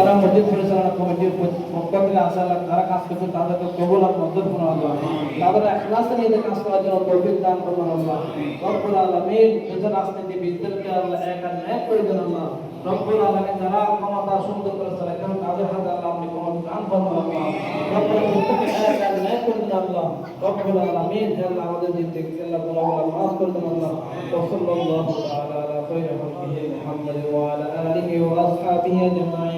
যারা মসজিদ পরিচালনা কমিটির পক্ষ থেকে আসা আল্লাহ যারা কাজ করছে তাদেরকে কবুল আর মদত করুন আল্লাহ তাদের এখলাস নিয়ে কাজ করার জন্য তৌফিক দান করুন আল্লাহ। রব্বুল রাজনীতিবিদদেরকে আল্লাহ এক আর এক করে দেন আল্লাহ। রব্বুল যারা ক্ষমতা সুন্দর করে চালায় কারণ তাদের হাতে আল্লাহ, আপনি দান আল্লাহ। রব্বুল আল্লাহ। আমাদের মাফ করে দেন আল্লাহ। আলা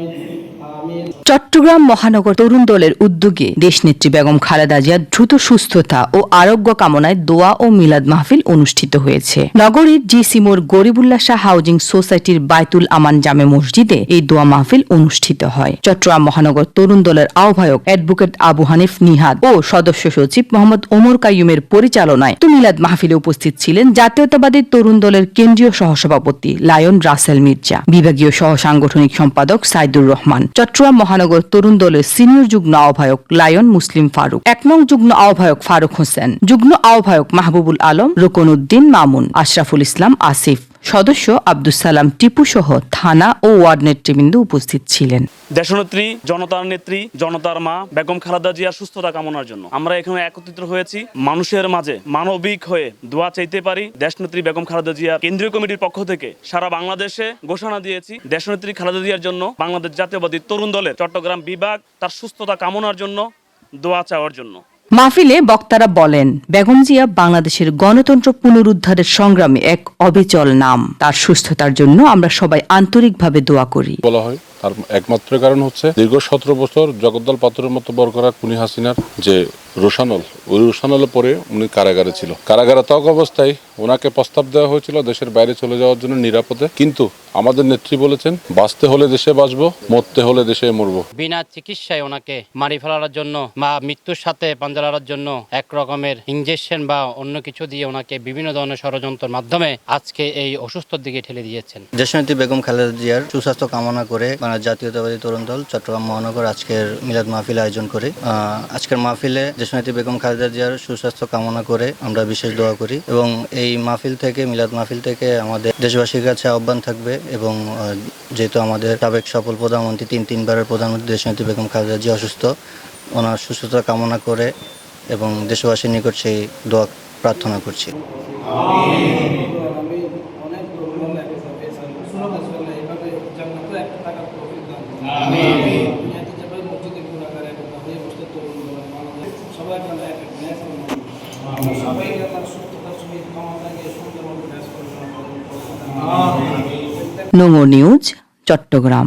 চট্টগ্রাম মহানগর তরুণ দলের উদ্যোগে দেশনেত্রী বেগম খালেদা জিয়ার দ্রুত সুস্থতা ও আরোগ্য কামনায় দোয়া ও মিলাদ মাহফিল অনুষ্ঠিত হয়েছে। নগরীর জি সিমোর গরিবুল্লাহ শাহ হাউজিং সোসাইটির বাইতুল আমান জামে মসজিদে এই দোয়া মাহফিল অনুষ্ঠিত হয়। চট্টগ্রাম মহানগর তরুণ দলের আহ্বায়ক অ্যাডভোকেট আবু হানিফ নিহাদ ও সদস্য সচিব মোহাম্মদ ওমর কাইয়ুমের পরিচালনায় তো মিলাদ মাহফিলে উপস্থিত ছিলেন জাতীয়তাবাদী তরুণ দলের কেন্দ্রীয় সহসভাপতি লায়ন রাসেল মির্জা, বিভাগীয় সহ সাংগঠনিক সম্পাদক সাইদুর রহমান। চট্টগ্রাম মহানগর তরুণ দলের সিনিয়র যুগ্ম আহ্বায়ক লায়ন মুসলিম ফারুক। এক নং যুগ্ম আহ্বায়ক ফারুক হোসেন। যুগ্ম আহ্বায়ক মাহবুবুল আলম রোকন উদ্দিন মামুন, আশরাফুল ইসলাম, আসিফ। সদস্য আব্দুস সালাম টিপু সহ থানা ও ওয়ার্ড নেতৃবৃন্দ উপস্থিত ছিলেন। দেশনেত্রী, জনতার নেত্রী, জনতার মা, বেগম খালেদা জিয়া সুস্থতা কামনার জন্য আমরা এখানে একত্রিত হয়েছি। মানুষের মাঝে মানবিক হয়ে দোয়া চাইতে পারি। দেশনেত্রী বেগম খালেদা জিয়ার কেন্দ্রীয় কমিটির পক্ষ থেকে সারা বাংলাদেশে ঘোষণা দিয়েছি, দেশনেত্রী খালেদা জিয়ার জন্য বাংলাদেশ জাতীয়বাদী তরুণ দলের চট্টগ্রাম বিভাগ তার সুস্থতা কামনার জন্য দোয়া চাওয়ার জন্য। মাহফিলে বক্তারা বলেন, বেগম জিয়া বাংলাদেশের গণতন্ত্র পুনরুদ্ধারের সংগ্রামে এক অবিচল নাম। তার সুস্থতার জন্য আমরা সবাই আন্তরিকভাবে দোয়া করি। বলা হয়, তার একমাত্র কারণ হচ্ছে দীর্ঘ সতেরো বছর জগদ্দল পাথরের মতো বর করা কুনি হাসিনার যে রোশানল, ওই রোশানলে পরে উনি কারাগারে ছিল। কারাগারে থাকা অবস্থায় ওনাকে প্রস্তাব দেওয়া হয়েছিল দেশের বাইরে চলে যাওয়ার জন্য নিরাপদে। কিন্তু আমাদের নেত্রী বলেছেন বাঁচতে হলে দেশে বাঁচবো মরতে হলে দেশে মরবো। বিনা চিকিৎসায় ওনাকে মারি ফেলার জন্য বা মৃত্যুর সাথে পাঞ্জা লড়ার জন্য এক রকমের ইঞ্জেকশন বা অন্য কিছু দিয়ে ওনাকে বিভিন্ন ধরনের ষড়যন্ত্রের মাধ্যমে আজকে এই অসুস্থর দিকে ঠেলে দিয়েছেন। দেশনেত্রী বেগম খালেদা জিয়ার সুস্বাস্থ্য কামনা করে বাংলাদেশ জাতীয়তাবাদী তরুণ দল চট্টগ্রাম মহানগর আজকের মিলাদ মাহফিল আয়োজন করে আহ, আজকের মাহফিলে দেশনেত্রী বেগম খালেদা জিয়ার সুস্বাস্থ্য কামনা করে আমরা বিশেষ দোয়া করি এবং এই মাহফিল থেকে মিলাদ মাহফিল থেকে আমাদের দেশবাসীর কাছে আহ্বান থাকবে এবং যেহেতু আমাদের সাবেক সফল প্রধানমন্ত্রী তিন তিনবারের প্রধানমন্ত্রী দেশনেত্রী বেগম খালেদা জিয়া অসুস্থ, ওনার সুস্থতা কামনা করে এবং দেশবাসীর নিকট সেই দোয়া প্রার্থনা করছি। আমি অনেক প্রবলেম লাগে শুনো আসলে এভাবে জান্নাতে একটা টাকা প্রফিট দান আমিন দুনিয়াতে যেভাবে মসজিদে গুণাগার এক হয়ে বসতে তরুণ বলেন মানুষ সবাই যেন এক এক ন্যায় আমরা সবাই আল্লাহ সুস্থতার সহিত ক্ষমতা নিয়ে নোংর নিউজ চট্টগ্রাম।